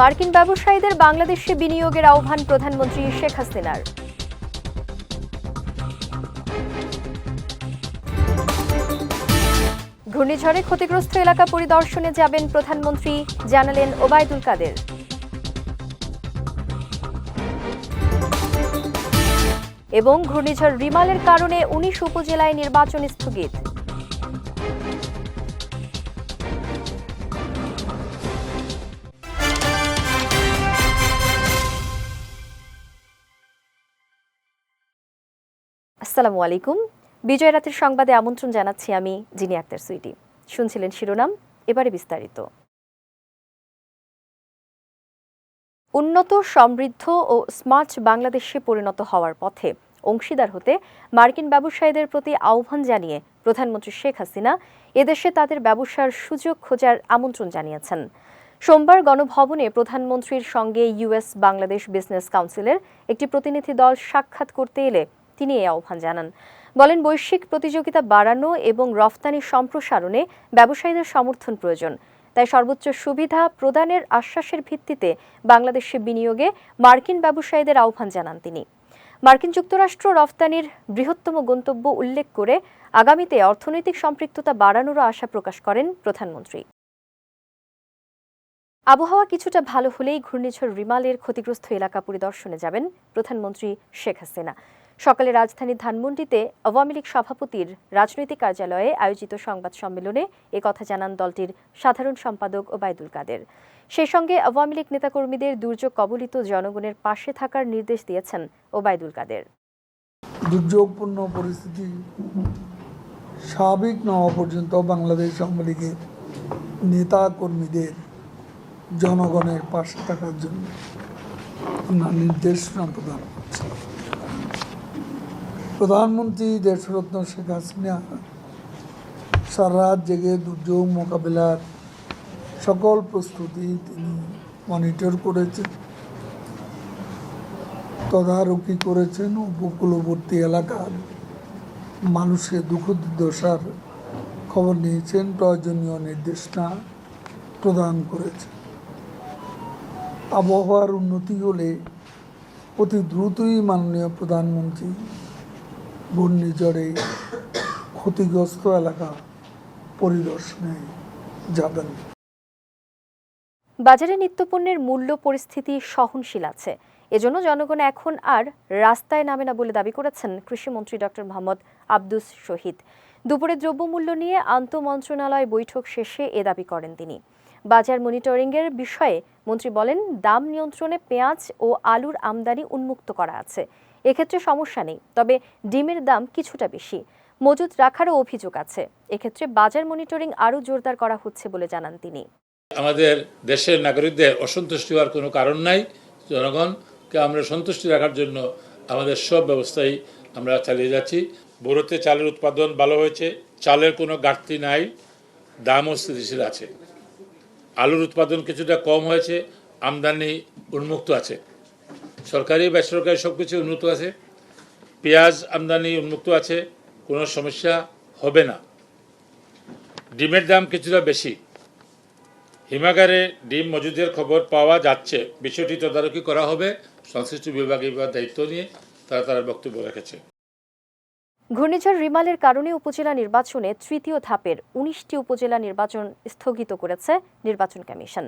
মার্কিন ব্যবসায়ীদের বাংলাদেশে বিনিয়োগের আহ্বান প্রধানমন্ত্রী শেখ হাসিনার। ঘূর্ণিঝড়ে ক্ষতিগ্রস্ত এলাকা পরিদর্শনে যাবেন প্রধানমন্ত্রী, জানালেন ওবায়দুল কাদের। এবং ঘূর্ণিঝড় রিমালের কারণে উনিশ উপজেলায় নির্বাচন স্থগিত। আসসালামু আলাইকুম। বিজয় রাতের সংবাদে আমন্ত্রণ জানাচ্ছি আমি জিনি আক্তার সুইটি। শুনছিলেন শিরোনাম, এবারে বিস্তারিত। উন্নত, সমৃদ্ধ ও স্মার্ট বাংলাদেশে পরিণত হওয়ার পথে অংশীদার হতে মার্কিন ব্যবসায়ীদের প্রতি আহ্বান জানিয়ে প্রধানমন্ত্রী শেখ হাসিনা এদেশে তাদের ব্যবসার সুযোগ খোঁজার আমন্ত্রণ জানিয়েছেন। সোমবার গণভবনে প্রধানমন্ত্রীর সঙ্গে ইউএস বাংলাদেশ বিজনেস কাউন্সিলের একটি প্রতিনিধি দল সাক্ষাৎ করতে এলে তিনি এই আহ্বান জানান। বলেন, বৈশ্বিক প্রতিযোগিতা বাড়ানো এবং রফতানি সম্প্রসারণে ব্যবসায়ীদের সমর্থন প্রয়োজন। তাই সর্বোচ্চ সুবিধা প্রদানের আশ্বাসের ভিত্তিতে বাংলাদেশে বিনিয়োগে মার্কিন ব্যবসায়ীদের আহ্বান জানান তিনি। মার্কিন যুক্তরাষ্ট্র রফতানির বৃহত্তম গন্তব্য উল্লেখ করে আগামীতে অর্থনৈতিক সম্পৃক্ততা বাড়ানোরও আশা প্রকাশ করেন প্রধানমন্ত্রী। আবহাওয়া কিছুটা ভালো হলেই ঘূর্ণিঝড় রিমালের ক্ষতিগ্রস্ত এলাকা পরিদর্শনে যাবেন প্রধানমন্ত্রী শেখ হাসিনা। সকালে রাজধানীর ধানমন্ডিতে আওয়ামী লীগ সভাপতির রাজনৈতিক কার্যালয়ে আয়োজিত সংবাদ সম্মেলনে এ কথা জানান দলটির সাধারণ সম্পাদক ওবায়দুল কাদের। সেই সঙ্গে আওয়ামী লীগ নেতাকর্মীদের দুর্যোগ কবলিত জনগণের পাশে থাকার নির্দেশ দিয়েছেন ওবায়দুল কাদের। দুর্যোগপূর্ণ পরিস্থিতি স্বাভাবিক না হওয়া পর্যন্ত বাংলাদেশ আওয়ামী লীগের নেতা কর্মীদের জনগণের পাশে থাকার জন্য নির্দেশনা প্রদান করছি। প্রধানমন্ত্রী দেশরত্ন শেখ হাসিনা। সারা রাত জেগে দুর্যোগ মোকাবিলার সকল প্রস্তুতি তিনি মনিটর করেছেন। তদারকি করেছেন উপকূলবর্তী এলাকার মানুষের দুঃখ দুর্দশার খবর নিয়েছেন, প্রয়োজনীয় নির্দেশনা প্রদান করেছেন। আবহাওয়ার উন্নতি হলে অতি দ্রুতই মাননীয় প্রধানমন্ত্রী ঘূর্ণিঝড়ে ক্ষতিগ্রস্ত এলাকা পরিদর্শনে যাবেন। বাজারে নিত্যপণ্যের মূল্য পরিস্থিতি সহনশীল আছে। এজন্য জনগণ এখন আর রাস্তায় নামে না বলে দাবি করেছেন কৃষিমন্ত্রী ডক্টর মোহাম্মদ আব্দুস শহীদ। দুপুরে দ্রব্যমূল্য নিয়ে আন্তঃমন্ত্রণালয় বৈঠক শেষে এ দাবি করেন তিনি। বাজার মনিটরিংয়ের বিষয়ে মন্ত্রী বলেন, দাম নিয়ন্ত্রণে পেঁয়াজ ও আলুর আমদানি উন্মুক্ত করা আছে। এক্ষেত্রে সমস্যা নেই, তবে ডিমের দাম কিছুটা বেশি। মজুত রাখারও অভিযোগ আছে। এক্ষেত্রে বাজার মনিটরিং আরও জোরদার করা হচ্ছে বলে জানান তিনি। আমাদের দেশের নাগরিকদের অসন্তুষ্টি হওয়ার কোনো কারণ নাই। জনগণকে আমরা সন্তুষ্টি রাখার জন্য আমাদের সব ব্যবস্থাই আমরা চালিয়ে যাচ্ছি। বোরোতে চালের উৎপাদন ভালো হয়েছে, চালের কোনো ঘাটতি নাই, দামও স্থিতিশীল আছে। আলুর উৎপাদন কিছুটা কম হয়েছে, আমদানি উন্মুক্ত আছে। সরকারি, বেসরকারি সব কিছু উন্নত আছে। পেঁয়াজ আমদানি উন্মুক্ত আছে, কোনো সমস্যা হবে না। ডিমের দাম কিছুটা বেশি। হিমাগারে ডিম মজুদের খবর পাওয়া যাচ্ছে। বিষয়টি তদারকি করা হবে। সংশ্লিষ্ট বিভাগে বিভাগ দায়িত্ব নিয়ে তারা তারা বক্তব্য রেখেছে। ঘূর্ণিঝড় রিমালের কারণে উপজেলা নির্বাচনে তৃতীয় ধাপের উনিশটি উপজেলা নির্বাচন স্থগিত করেছে নির্বাচন কমিশন।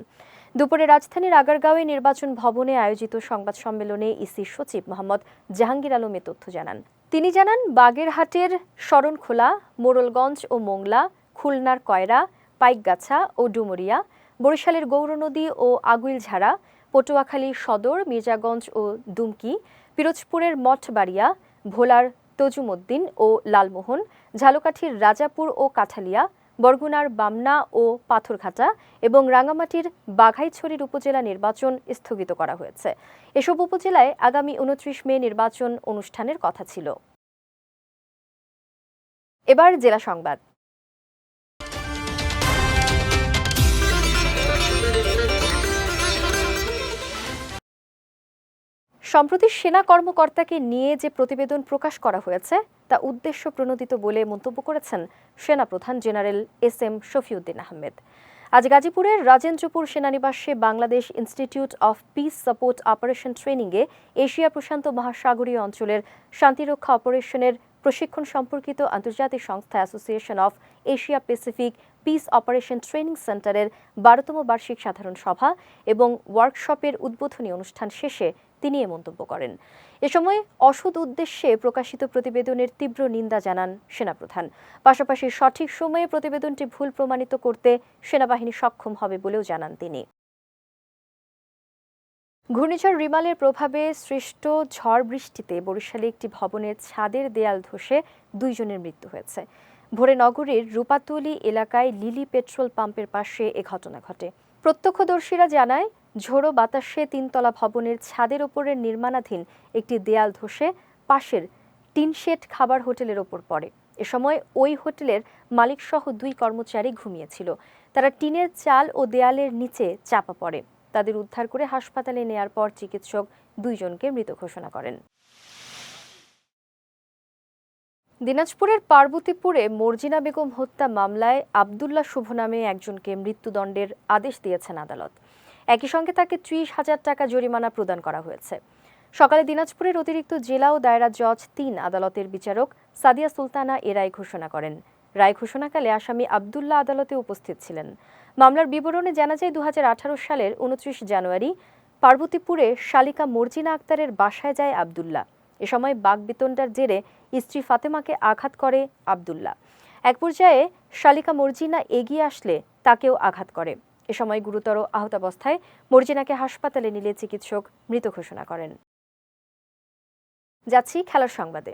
দুপুরে রাজধানীর আগারগাঁওয়ে নির্বাচন ভবনে আয়োজিত সংবাদ সম্মেলনে ইসি সচিব মোহাম্মদ জাহাঙ্গীর আলম এ তথ্য জানান। তিনি জানান, বাগেরহাটের শরণখোলা, মোড়লগঞ্জ ও মোংলা, খুলনার কয়রা, পাইকগাছা ও ডুমুরিয়া, বরিশালের গৌরনদী ও আগুইলঝাড়া, পটুয়াখালী সদর, মির্জাগঞ্জ ও দুমকি, পিরোজপুরের মঠবাড়িয়া, ভোলার তজুমুদ্দিন ও লালমোহন, ঝালকাঠির রাজাপুর ও কাঠালিয়া, বরগুনার বামনা ও পাথরঘাটা এবং রাঙামাটির বাঘাইছড়ির উপজেলা নির্বাচন স্থগিত করা হয়েছে। এসব উপজেলায় আগামী উনত্রিশ মে নির্বাচন অনুষ্ঠানের কথা ছিল। এবার জেলা সংবাদ। সম্প্রতি সেনা কর্মকর্তাকে নিয়ে যে প্রতিবেদন প্রকাশ করা হয়েছে, তা উদ্দেশ্য প্রণোদিত বলে মন্তব্য করেছেন সেনাপ্রধান general S M Shafiuddin Ahmed. আজ গাজীপুরের রাজেন্দ্রপুর সেনানিবাসে Bangladesh institute of peace support operation ট্রেনিংয়ে এশিয়া প্রশান্ত মহাসাগরীয় অঞ্চলের শান্তিরক্ষা অপারেশনের প্রশিক্ষণ সম্পর্কিত আন্তর্জাতিক সংস্থা association of Asia Pacific peace operation training সেন্টারের বারোতম বার্ষিক সাধারণ সভা এবং ওয়ার্কশপের উদ্বোধনী অনুষ্ঠান শেষে তিনি এ মন্তব্য করেন। এ সময় অসৎ উদ্দেশ্যে প্রকাশিত প্রতিবেদনের তীব্র নিন্দা জানান সেনাপ্রধান। পাশাপাশি সঠিক সময়ে প্রতিবেদনটি ভুল প্রমাণিত করতে সেনাবাহিনী সক্ষম হবে বলেও জানান তিনি। ঘূর্ণিঝড় রিমালের প্রভাবে সৃষ্ট ঝড় বৃষ্টিতে বরিশালে একটি ভবনের ছাদের দেয়াল ধসে দুইজনের মৃত্যু হয়েছে। ভোরে নগরীর রূপাতলি এলাকায় লিলি পেট্রোল পাম্পের পাশে এ ঘটনা ঘটে। প্রত্যক্ষদর্শীরা জানায় ঝোড়ো বাতাসে তিনতলা ভবনের ছাদের ওপরের নির্মাণাধীন একটি দেয়াল ধসে পাশের টিনশেড খাবার হোটেলের ওপর পড়ে। এ সময় ওই হোটেলের মালিকসহ দুই কর্মচারী ঘুমিয়েছিল। তারা টিনের চাল ও দেয়ালের নিচে চাপা পড়ে। তাদের উদ্ধার করে হাসপাতালে নেয়ার পর চিকিৎসক দুইজনকে মৃত ঘোষণা করেন। দিনাজপুরের পার্বতীপুরে মর্জিনা বেগম হত্যা মামলায় আবদুল্লাহ শুভ নামে একজনকে মৃত্যুদণ্ডের আদেশ দিয়েছেন আদালত। একই সঙ্গে তাকে ত্রিশ হাজার টাকা জরিমানা প্রদান করা হয়েছে। সকালে দিনাজপুরের অতিরিক্ত জেলা ও দায়রা জজ তিন আদালতের বিচারক সাদিয়া সুলতানা এ রায় ঘোষণা করেন। রায় ঘোষণাকালে আসামি আবদুল্লাহ আদালতে উপস্থিত ছিলেন। মামলার বিবরণে জানা যায় দু হাজার আঠারো সালের উনত্রিশ জানুয়ারি পার্বতীপুরে শালিকা মর্জিনা আক্তারের বাসায় যায় আবদুল্লাহ। এ সময় বাগবিতণ্ডার জেরে স্ত্রী ফাতেমাকে আঘাত করে আবদুল্লাহ। এক পর্যায়ে শালিকা মর্জিনা এগিয়ে আসলে তাকেও আঘাত করে। এ সময় গুরুতর আহত অবস্থায় মর্জিনাকে হাসপাতালে নিলে চিকিৎসক মৃত ঘোষণা করেন। যাচ্ছি খেলার সংবাদে।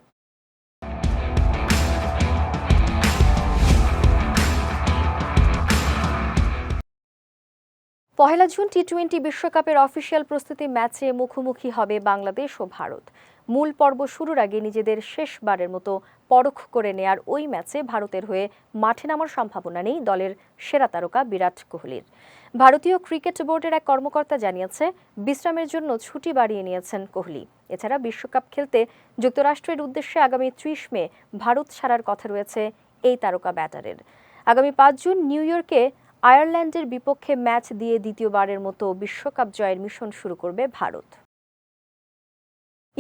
পহেলা জুন টি টোয়েন্টি বিশ্বকাপের অফিসিয়াল প্রস্তুতি ম্যাচে মুখোমুখি হবে বাংলাদেশ ও ভারত। মূল পর্ব শুরুর আগে নিজেদের শেষবারের মতো পরখ করে নেয়ার ওই ম্যাচে ভারতের হয়ে মাঠে নামার সম্ভাবনা নেই দলের সেরা তারকা বিরাট কোহলির। ভারতীয় ক্রিকেট বোর্ডের এক কর্মকর্তা জানিয়েছে, বিশ্রামের জন্য ছুটি বাড়িয়ে নিয়েছেন কোহলি। এছাড়া বিশ্বকাপ খেলতে যুক্তরাষ্ট্রের উদ্দেশ্যে আগামী ত্রিশ মে ভারত ছাড়ার কথা রয়েছে এই তারকা ব্যাটারের। আগামী পাঁচ জুন নিউ ইয়র্কে আয়ারল্যান্ডের বিপক্ষে ম্যাচ দিয়ে দ্বিতীয়বারের মতো বিশ্বকাপ জয়ের মিশন শুরু করবে ভারত।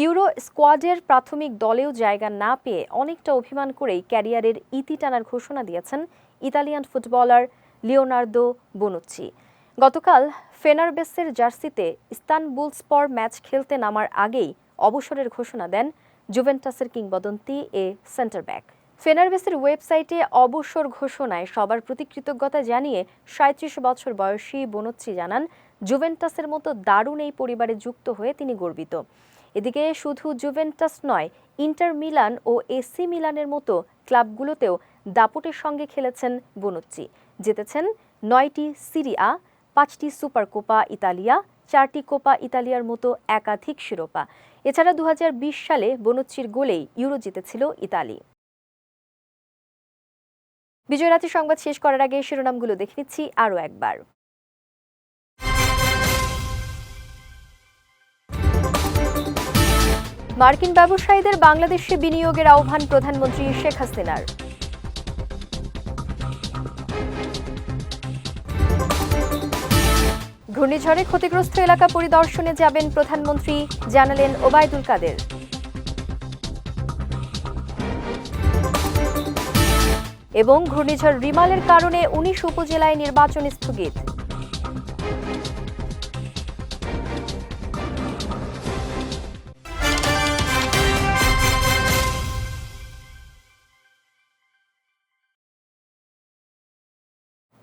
ইউরো স্কোয়াডের প্রাথমিক দলেও জায়গা না পেয়ে অনেকটা অভিমান করেই ক্যারিয়ারের ইতি টানার ঘোষণা দিয়েছেন ইতালিয়ান ফুটবলার লিওনার্দো বনুচ্চি। গতকাল ফেনারবেসের জার্সিতে ইস্তানবুলস্পর ম্যাচ খেলতে নামার আগেই অবসরের ঘোষণা দেন জুভেন্টাসের কিংবদন্তি এ সেন্টার ব্যাক। ফেনারবেসের ওয়েবসাইটে অবসর ঘোষণায় সবার প্রতি কৃতজ্ঞতা জানিয়ে সাঁত্রিশ বছর বয়সী বনচ্চি জানান, জুভেন্টাসের মতো দারুণ এই পরিবারে যুক্ত হয়ে তিনি গর্বিত। এদিকে শুধু জুভেন্টাস নয়, ইন্টার মিলান ও এসি মিলানের মতো ক্লাবগুলোতেও দাপটের সঙ্গে খেলেছেন বনুচ্চি। জিতেছেন নয়টি সিরিয়া পাঁচটি সুপার কোপা ইতালিয়া, চারটি কোপা ইতালিয়ার মতো একাধিক শিরোপা। এছাড়া দু হাজার বিশ সালে বনুচ্চির গোলেই ইউরো জিতেছিল ইতালি। বিজয় রাতের সংবাদ শেষ করার আগে শিরোনামগুলো দেখে নিচ্ছি আরও একবার। মার্কিন ব্যবসায়ীদের বাংলাদেশে বিনিয়োগের আহ্বান প্রধানমন্ত্রী শেখ হাসিনার। ঘূর্ণিঝড়ে ক্ষতিগ্রস্ত এলাকা পরিদর্শনে যাবেন প্রধানমন্ত্রী, জানালেন ওবায়দুল কাদের। এবং ঘূর্ণিঝড় রিমালের কারণে উনিশ উপজেলায় নির্বাচন স্থগিত।